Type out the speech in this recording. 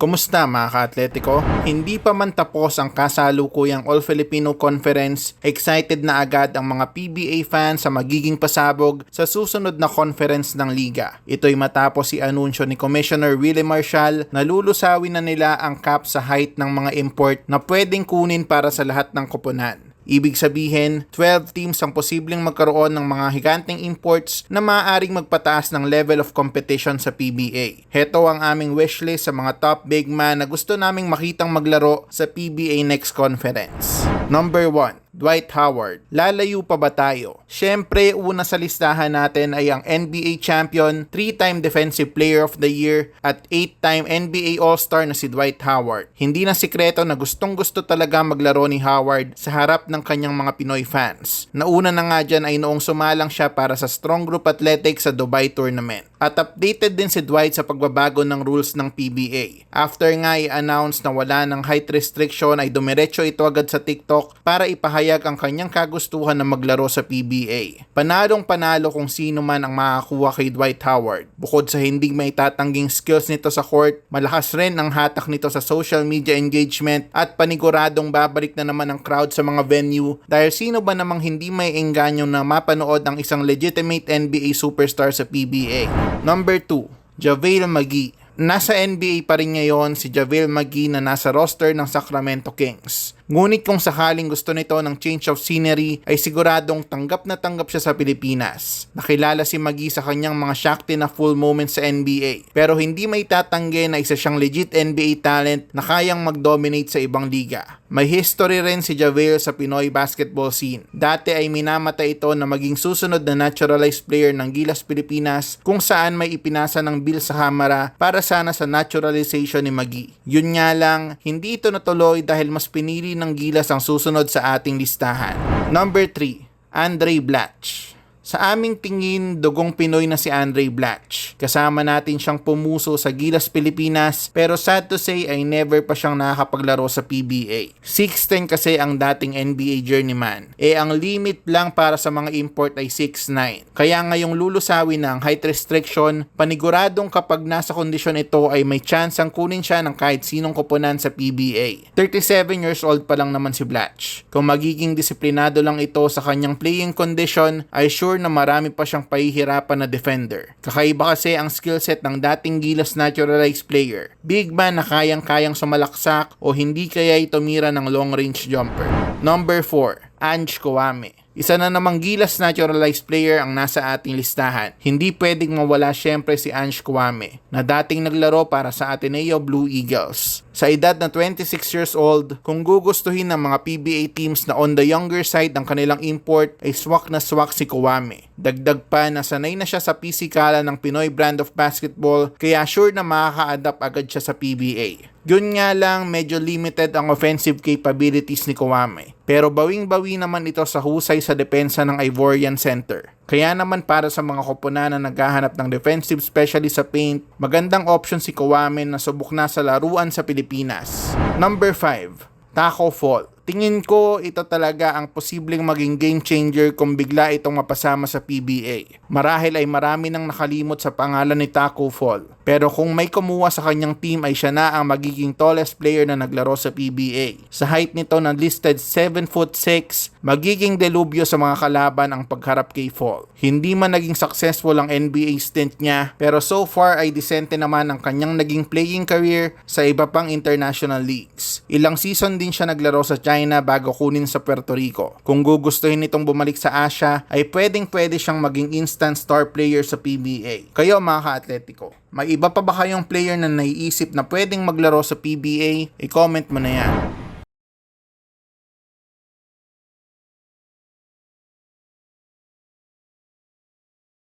Kumusta mga ka-atletiko? Hindi pa man tapos ang kasalukuyang All-Filipino Conference, excited na agad ang mga PBA fans sa magiging pasabog sa susunod na conference ng liga. Ito'y matapos si anunsyo ni Commissioner Willie Marshall na lulusawin na nila ang cap sa height ng mga import na pwedeng kunin para sa lahat ng koponan. Ibig sabihin, 12 teams ang posibleng magkaroon ng mga higanteng imports na maaaring magpataas ng level of competition sa PBA. Heto ang aming wishlist sa mga top big man na gusto naming makitang maglaro sa PBA next conference. Number 1. Dwight Howard. Lalayo pa ba tayo? Siyempre, una sa listahan natin ay ang NBA champion, 3-time Defensive Player of the Year, at 8-time NBA All-Star na si Dwight Howard. Hindi na sikreto na gustong gusto talaga maglaro ni Howard sa harap ng kanyang mga Pinoy fans. Nauna na nga dyan ay noong sumalang siya para sa Strong Group Athletics sa Dubai Tournament. At updated din si Dwight sa pagbabago ng rules ng PBA. After nga i-announce na wala ng height restriction ay dumiretso ito agad sa TikTok para ipahayag ang kanyang kagustuhan na maglaro sa PBA. Panalong panalo kung sino man ang makakuha kay Dwight Howard. Bukod sa hindi may tatangging skills nito sa court, malakas rin ang hatak nito sa social media engagement at paniguradong babalik na naman ang crowd sa mga venue dahil sino ba namang hindi may engganyo na mapanood ang isang legitimate NBA superstar sa PBA. Number 2, JaVale McGee. Nasa NBA pa rin ngayon si JaVale McGee na nasa roster ng Sacramento Kings. Ngunit kung sakaling gusto nito ng change of scenery ay siguradong tanggap na tanggap siya sa Pilipinas. Nakilala si Magi sa kanyang mga shakti na full moments sa NBA. Pero hindi may tatanggi na isa siyang legit NBA talent na kayang mag-dominate sa ibang liga. May history rin si Javel sa Pinoy basketball scene. Dati ay minamata ito na maging susunod na naturalized player ng Gilas Pilipinas kung saan may ipinasa ng bill sa kamera para sana sa naturalization ni Magi. Yun nga lang, hindi ito natuloy dahil mas pinili ng Gilas ang susunod sa ating listahan. Number 3, Andre Blatch. Sa aming tingin, dugong Pinoy na si Andre Blatch. Kasama natin siyang pumuso sa Gilas Pilipinas pero sad to say ay never pa siyang nakakapaglaro sa PBA. 6'10 kasi ang dating NBA journeyman. Eh ang limit lang para sa mga import ay 6'9. Kaya ngayong lulusawin ng height restriction, paniguradong kapag nasa kondisyon ito ay may chance ang kunin siya ng kahit sinong koponan sa PBA. 37 years old pa lang naman si Blatch. Kung magiging disiplinado lang ito sa kanyang playing condition, ay sure na marami pa siyang pahihirapan na defender. Kakaiba kasi ang skill set ng dating Gilas naturalized player. Big man na kayang-kayang sumalaksak o hindi kaya ito mira ng long range jumper. Number 4, Ange Kowame. Isa na namang gilas naturalized player ang nasa ating listahan. Hindi pwedeng mawala syempre si Ange Kouame na dating naglaro para sa Ateneo Blue Eagles. Sa edad na 26 years old, kung gugustuhin ng mga PBA teams na on the younger side ng kanilang import ay swak na swak si Kouame. Dagdag pa na sanay na siya sa pisikala ng Pinoy brand of basketball kaya sure na makaka-adapt agad siya sa PBA. Yun nga lang, medyo limited ang offensive capabilities ni Kouame. Pero bawing-bawi naman ito sa husay sa depensa ng Ivorian Center. Kaya naman para sa mga koponan na naghahanap ng defensive specialist sa paint, magandang option si Kouame na subok na sa laruan sa Pilipinas. Number 5, Taco Fall. Tingin ko ito talaga ang posibleng maging game changer kung bigla itong mapasama sa PBA. Marahil ay marami nang nakalimot sa pangalan ni Taco Fall. Pero kung may kumuha sa kanyang team ay siya na ang magiging tallest player na naglaro sa PBA. Sa height nito na listed 7 foot 6, magiging delubyo sa mga kalaban ang pagharap kay Fall. Hindi man naging successful ang NBA stint niya pero so far ay disente naman ang kanyang naging playing career sa iba pang international leagues. Ilang season din siya naglaro sa China bago kunin sa Puerto Rico. Kung gugustuhin nitong bumalik sa Asia, ay pwedeng pwede siyang maging instant star player sa PBA. Kayo mga ka-atletico, may iba pa ba kayong player na naiisip na pwedeng maglaro sa PBA? I-comment mo na yan.